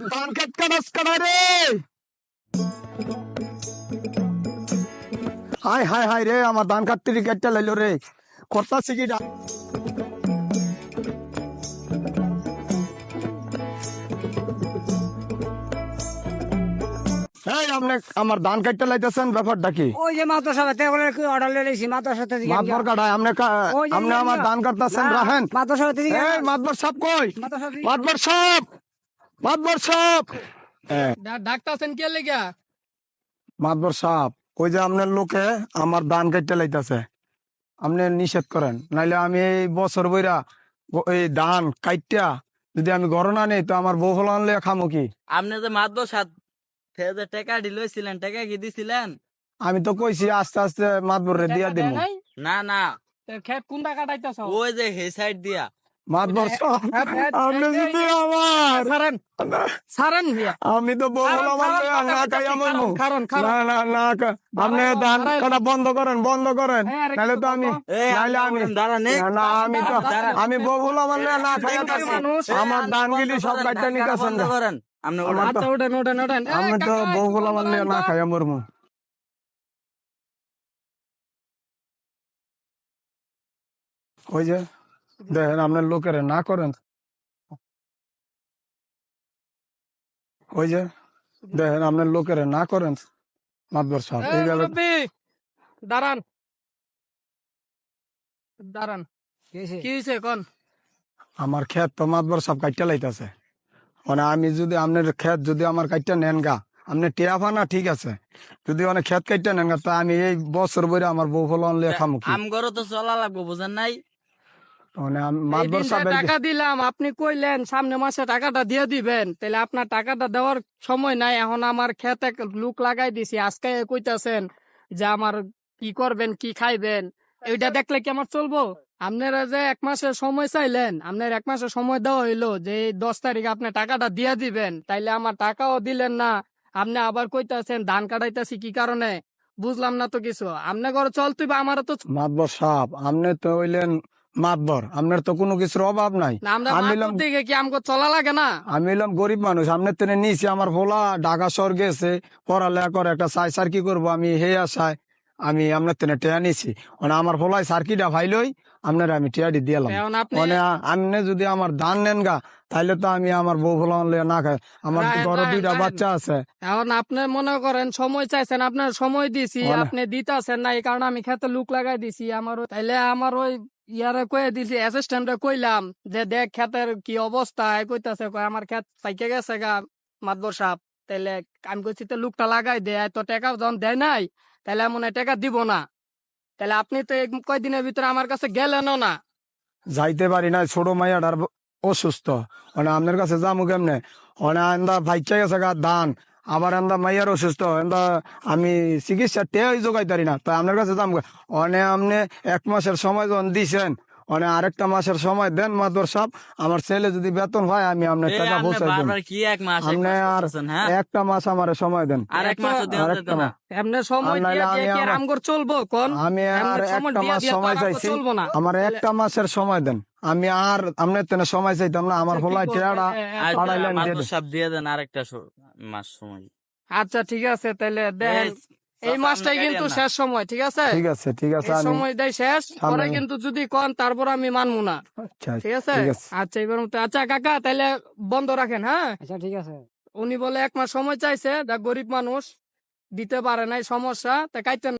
ধান খেত কাটাস কাটা রে হাই হাই হাই রে আমার ধান কাটতে কেটে লাইলো রে কর্তা সিকিটা এই আপনি আমার ধান কাটতে লাইতেছেন ব্যাপারটা কি ওই যে মাদ্রাসা থেকে বলে কি অর্ডার লেছি মাদ্রাসা থেকে মাতবর কাটায় আপনি আপনি আমার। ধান কাটতেছেন রাখেন মাদ্রাসা থেকে এই মাতবর সাপ কই মাদ্রাসা থেকে মাতবর মাতবর হ্যাঁ। ডাক্তারছেন কে লেগা? মাতবর সাপ। ওই যে আপনার লোকে আমার ধান কাটতে লাইতেছে। আপনি নিষেধ করেন। নাইলে আমি এই বছর বইরা এই ধান কাইটা যদি আমি ঘর না নেই তো আমার বউ আনলে খামো কি? আপনি যে মাত্র সাত যে টাকা দিলছিলেন টাকা কি দিছিলেন? আমি তো কইছি আস্তে আস্তে মাতবরে দিয়া দিব না না। খেত কোনটা কাটাইতেছ? ওই যে হে সাইড দিয়া। আপনি যদি আমার। সারেন আমি তো আপনি ধান। কাটা বন্ধ করেন বন্ধ করেন। হ্যাঁ, তো আমি না, না আমি তো আমি বহুল আমার না না খাইয়া এই, থাকি। মানুষ, আমার ধান গিলি সব কাটতে নিতেছেন। আমার আমি তো বহুল আমার না খাই মরমু ওই যে দেখেন আপনার লোকের না করেন ওই যে দেখেন আপনার লোকের না করেন মাতবর সাহেব। এই, দাঁড়ান। দাঁড়ান। কি হয়েছে কোন আমার ক্ষেত তো মাতবর কাটতে লাইতেছে। মানে আমি যদি আপনার ক্ষেত যদি আমার কাটতে নেন গা আপনি টিয়া না ঠিক আছে। যদি অনেক ক্ষেত কাটতে নেন গা তা আমি এই বছর বইরে আমার বউ ফল আনলে খামু কি? আম গরো তো চলা লাগবো বুঝেন নাই? টাকা দিলাম আপনি কইলেন সামনে মাসে টাকাটা দিয়ে দিবেন। তাহলে আপনার টাকাটা দেওয়ার সময় নাই এখন আমার খেতে লুক লাগাই দিছি আজকে কইতাছেন যে আমার কি করবেন কি খাইবেন এইটা দেখলে কি আমার চলবো? আপনারা যে এক মাসের সময় চাইলেন আপনার এক মাসের সময় দেওয়া হইল যে দশ তারিখে আপনি টাকাটা দিয়ে দিবেন তাইলে আমার টাকাও দিলেন না। আপনি আবার কইতাছেন ধান কাটাইতাছি কি কারণে? বুঝলাম না তো কিছু। আপনি ঘরে চলতে বা আমারও তো মাতবর সাহেব আপনি তো হইলেন মাতবর। আপনার তো কোনো কিছুর অভাব নাই। আমি মাত্র দিকে কি আমাকে চলা লাগে না? আমি এলাম গরিব মানুষ। আপনার তেনে নিয়েছি আমার ভোলা ঢাকা শহর গেছে পড়ালেখা করে একটা সাই সার কি করব? আমি হে আসায় আমি আপনার তেনে টেয়া নিছি। মানে আমার ভোলায় সার্কিটা ভাইলই আপনার আমি টেয়াটি দিলাম মানে আপনি যদি আমার ধান নেন গা তাইলে তো আমি আমার বউ আনলে না খাই আমার ঘরে দুইটা বাচ্চা আছে। এখন আপনি মনে করেন সময় চাইছেন আপনার সময় দিছি আপনি দিতাছেন না এই কারণে আমি খেতে লুক লাগাই দিছি। আমার তাইলে আমার ওই ইয়ারে কয়ে দিছি অ্যাসিস্ট্যান্টে কইলাম যে দেখ খেতের কি অবস্থা? কইতাছে কয় আমার খেত পাইকে গেছে গা মাতবর সাপ। তাইলে আমি কইছি তো লুকটা লাগাই দে তো টাকা যখন দেয় নাই তাহলে মনে টাকা দিব না। তাহলে আপনি তো কয়দিনের ভিতরে আমার কাছে গেলেন না। যাইতে পারি না, ছোট মাইয়াটার অসুস্থ। মানে আপনার কাছে যাব কেমনে? মানে আন্দা ভাইচা গেছে গা, দান। আবার আন্দা মাইয়ার অসুস্থ। এন্দা আমি চিকিৎসা টেই যোগাইতে পারি না। তাই আপনার কাছে যাম অনে, আপনি এক মাসের সময় যখন দিছেন অনে আরেকটা মাসের সময় দেন মাদর সাপ। আমার ছেলে যদি বেতন হয় আমি আপনার টাকা পৌঁছাই দেন বারবার কি এক মাস এক আপনি আর হ্যাঁ? একটা মাস আমার সময় দেন। মাস। আমি আর একটা সময় চাইছি। আমার একটা মাসের সময় দেন। আমি আর আপনার তেনে সময় চাইতাম না। আমার এ, এ, আচ্ছা, দিয়ে দেন। আরেকটা মাস সময়। আচ্ছা ঠিক আছে তাহলে এই, মাছটাই মাসটাই কিন্তু। শেষ সময় ঠিক আছে? ঠিক আছে ঠিক আছে এই সময় দেয় শেষ পরে কিন্তু যদি কন তারপর আমি মানবো না। আচ্ছা ঠিক আছে? আচ্ছা এবার মতো আচ্ছা কাকা তাহলে বন্ধ রাখেন হ্যাঁ? আচ্ছা ঠিক আছে। উনি বলে এক মাস সময় চাইছে দেখ গরিব মানুষ দিতে পারে নাই সমস্যা তা কাইতেন